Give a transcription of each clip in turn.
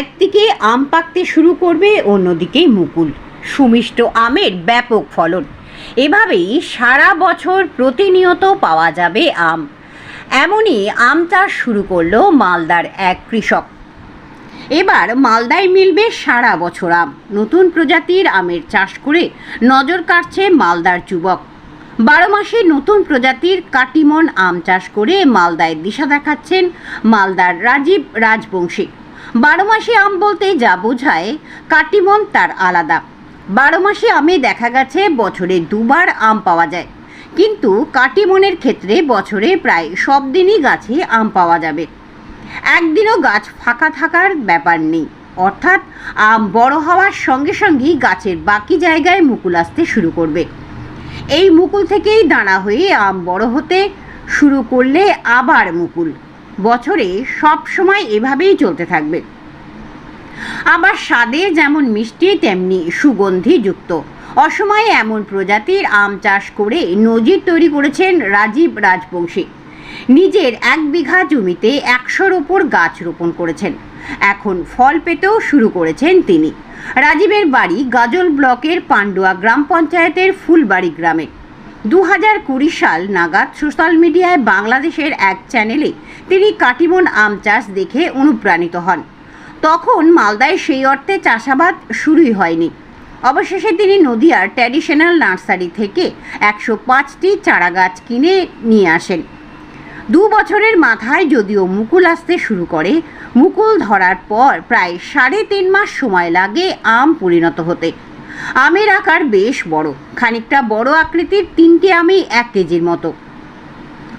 একদিকে আম পাকতে শুরু করবে, অন্যদিকে মুকুল। সুমিষ্ট আমের ব্যাপক ফলন। এভাবেই সারা বছর প্রতিনিয়ত পাওয়া যাবে আম। এমনই আম চাষ শুরু করল মালদার এক কৃষক। এবার মালদায় মিলবে সারা বছর আম। নতুন প্রজাতির আমের চাষ করে নজর কাটছে মালদার যুবক। বারো মাসে নতুন প্রজাতির কাটিমন আম চাষ করে মালদায় দিশা দেখাচ্ছেন মালদার রাজীব রাজবংশী। বারো মাসে আম বলতে যা বোঝায়, কাটিমন তার আলাদা। বারো মাসে আমে দেখা গেছে বছরে দুবার আম পাওয়া যায়। কিন্তু কাটিমনের ক্ষেত্রে বছরে প্রায় সব দিনই গাছে আম পাওয়া যাবে। একদিনও গাছ ফাঁকা থাকার ব্যাপার নেই। অর্থাৎ আম বড় হওয়ার সঙ্গে সঙ্গেই গাছের বাকি জায়গায় মুকুল আসতে শুরু করবে। এই মুকুল থেকেই দাঁড়া হয়ে আম বড় হতে শুরু করলে আবার মুকুল। বছরে সব সময় এভাবেই চলতে থাকবে। আবার স্বাদে যেমন মিষ্টি, তেমনি সুগন্ধি যুক্ত। অসময়ে এমন প্রজাতির আম চাষ করে নজির তৈরি করেছেন রাজীব রাজবংশী। নিজের এক বিঘা জমিতে একশোর ওপর গাছ রোপণ করেছেন। এখন ফল পেতেও শুরু করেছেন তিনি। রাজীবের বাড়ি গাজল ব্লকের পান্ডুয়া গ্রাম পঞ্চায়েতের ফুলবাড়ি গ্রামে। দু হাজার কুড়ি সাল নাগাদ সোশ্যাল মিডিয়ায় বাংলাদেশের এক চ্যানেলে তিনি কাটিমন আম চাষ দেখে অনুপ্রাণিত হন। তখন মালদায় সেই অর্থে চাষাবাদ শুরুই হয়নি। অবশেষে তিনি নদিয়ার ট্র্যাডিশনাল নার্সারি থেকে একশো পাঁচটি চারা গাছ কিনে নিয়ে আসেন। দু বছরের মাথায় যদিও মুকুল আসতে শুরু করে, মুকুল ধরার পর প্রায় সাড়ে তিন মাস সময় লাগে আম পরিণত হতে। আমের আকার বেশ বড়। খানিকটা বড় আকৃতির তিনটে আমই এক কেজির মতো।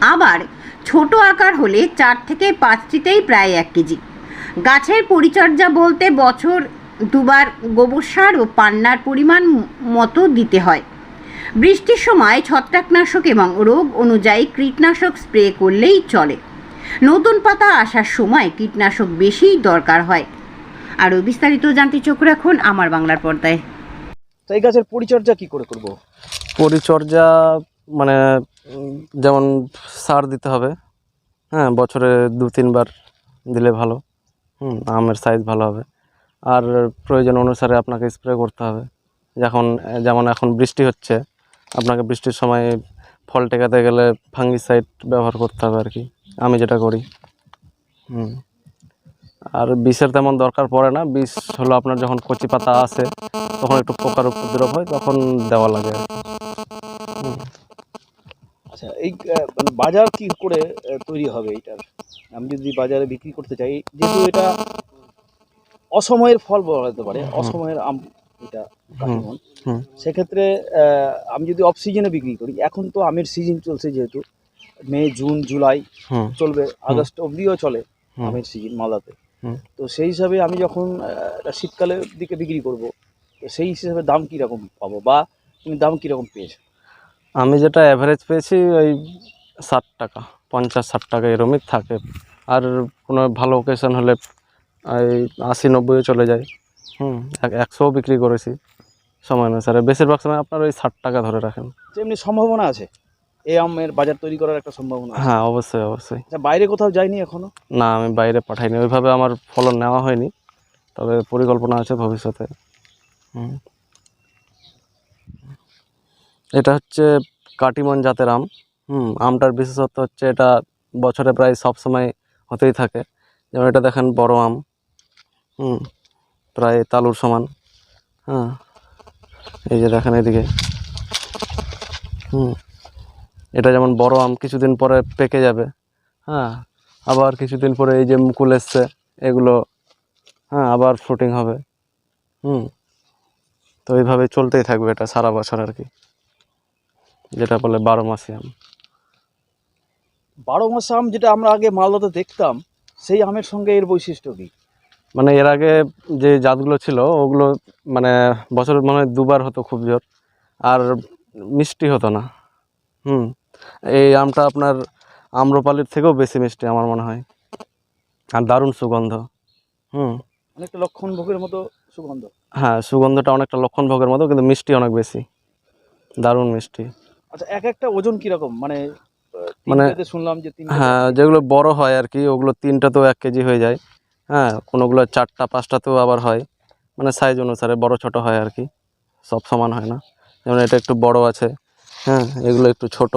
আবার ছোট আকার হলে চার থেকে পাঁচটিতেই প্রায় এক কেজি। গাছের পরিচর্যা বলতে বছর দুবার গোবর সার ও পান্নার পরিমাণ মতো দিতে হয়। বৃষ্টির সময় ছত্রাকনাশক এবং রোগ অনুযায়ী কীটনাশক স্প্রে করলেই চলে। নতুন পাতা আসার সময় কীটনাশক বেশি দরকার হয়। আরও বিস্তারিত জানতে চোখ রাখুন আমার বাংলার পর্দায়। তো এই গাছের পরিচর্যা কি করে করব? পরিচর্যা মানে যেমন সার দিতে হবে হ্যাঁ বছরে দু তিনবার দিলে ভালো, হুম, আমের সাইজ ভালো হবে। আর প্রয়োজন অনুসারে আপনাকে স্প্রে করতে হবে। যখন, যেমন এখন বৃষ্টি হচ্ছে, আপনাকে বৃষ্টির সময় ফল টেকাতে গেলে ফাঙ্গিসাইড ব্যবহার করতে হবে আর কি। আমি যেটা করি, হুম। আর বিষের তেমন দরকার পড়ে না। বিষ হলো আপনার যখন কচি পাতা আসে তখন একটু পোকার উপদ্রব হয় তখন দেওয়া লাগে। আচ্ছা এই মানে বাজার কি করে তৈরি হবে এটার আমি যদি বাজারে বিক্রি করতে চাই যেহেতু এটা অসময়ের ফল বলা যেতে পারে অসময়ের আম এটা সেক্ষেত্রে আমি যদি অফ সিজনে বিক্রি করি এখন তো আমের সিজন চলছে যেহেতু মে জুন জুলাই চলবে আগস্ট অবধিও চলে আমের সিজন মালদাতে হুম। তো সেই হিসাবে আমি যখন শীতকালের দিকে বিক্রি করব তো সেই হিসাবে দাম কীরকম পাবো বা তুমি দাম কীরকম পেয়েছ? আমি যেটা অ্যাভারেজ পেয়েছি ওই ষাট টাকা পঞ্চাশ ষাট টাকা এরমই থাকে। আর কোনো ভালো ওকেশন হলে এই আশি নব্বইও চলে যায়। হুম এক- একশোও বিক্রি করেছি সময় অনুসারে। বেশিরভাগ সময় আপনার ওই ষাট টাকা ধরে রাখেন। এমনি সম্ভাবনা আছে? এই আমের বাজার তৈরি করার একটা সম্ভাবনা হ্যাঁ অবশ্যই অবশ্যই। আচ্ছা, বাইরে কোথাও যায়নি এখনও? না আমি বাইরে পাঠাইনি ওইভাবে আমার ফলন নেওয়া হয়নি তবে পরিকল্পনা আছে ভবিষ্যতে। হুম। এটা হচ্ছে কাটিমন জাতের আম। হুম আমটার বিশেষত্ব হচ্ছে এটা বছরে প্রায় সব সময় হতেই থাকে। যেমন এটা দেখেন বড় আম। হুম প্রায় তালুর সমান। হ্যাঁ এই যে দেখেন এদিকে। হুম। এটা যেমন বড় আম কিছুদিন পরে পেকে যাবে হ্যাঁ আবার কিছুদিন পরে এই যে মুকুল এসছে এগুলো হ্যাঁ আবার ফ্রুটিং হবে হুম তো এইভাবে চলতেই থাকবে এটা সারা বছর আর কি যেটা বলে বারো মাসি আম। বারো মাস আম যেটা আমরা আগে মালদাতে দেখতাম সেই আমের সঙ্গে এর বৈশিষ্ট্য কি? মানে এর আগে যে জাতগুলো ছিল ওগুলো মানে বছরে মনে হয় দুবার হতো খুব জোর আর মিষ্টি হতো না হুম এই আমটা আপনার আম্রপালির থেকেও বেশি মিষ্টি আমার মনে হয়। আর দারুণ সুগন্ধ। হুম। অনেকটা লক্ষণ ভোগের মতো সুগন্ধ। হ্যাঁ সুগন্ধটা অনেকটা লক্ষণ ভোগের মতো কিন্তু মিষ্টি অনেক বেশি। দারুণ মিষ্টি। আচ্ছা এক একটা ওজন কীরকম? মানে মানে- শুনলাম যে হ্যাঁ যেগুলো বড় হয় আর কি ওগুলো তিনটা তো এক কেজি হয়ে যায়। হ্যাঁ কোনোগুলো চারটা পাঁচটাতেও আবার হয়। মানে সাইজ অনুসারে বড় ছোট হয় আর কি। সব সমান হয় না। যেমন এটা একটু বড় আছে। হ্যাঁ এগুলো একটু ছোট।